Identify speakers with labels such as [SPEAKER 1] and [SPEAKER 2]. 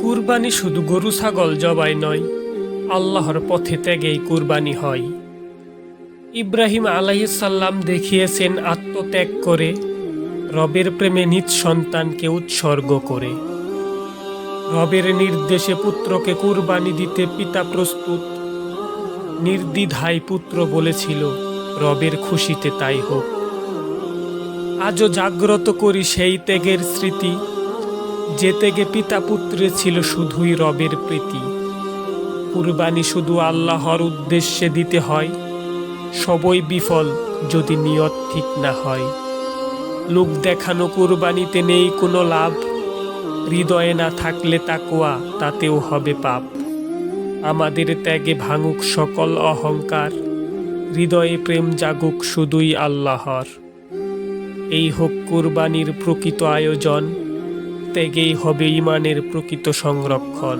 [SPEAKER 1] কুরবানি শুধু গরু, ছাগল, জবাই নয়, আল্লাহর পথে ত্যাগেই কুরবানি হয়। ইব্রাহিম আলাইসাল্লাম দেখিয়েছেন আত্মত্যাগ করে, রবের প্রেমে নিজ সন্তানকে উৎসর্গ করে। রবের নির্দেশে পুত্রকে কুরবানি দিতে পিতা প্রস্তুত, নির্দ্বিধায় পুত্র বলেছিল, রবের খুশিতে তাই হোক। আজও জাগ্রত করি সেই ত্যাগের স্মৃতি যে ত্যাগে পিতা পুত্রে ছিল শুধুই রবের প্রীতি। কুরবানি শুধু আল্লাহর উদ্দেশ্যে দিতে হয়, সবই বিফল যদি নিয়ত ঠিক না হয়। লোক দেখানো কুরবানিতে নেই কোনো লাভ, হৃদয়ে না থাকলে তাকোয়া তাতেও হবে পাপ। আমাদের ত্যাগে ভাঙুক সকল অহংকার, হৃদয়ে প্রেম জাগুক শুধুই আল্লাহর। এই হোক কুরবানির প্রকৃত আয়োজন ত্যাগেই হবে ইমানের প্রকৃত সংরক্ষণ।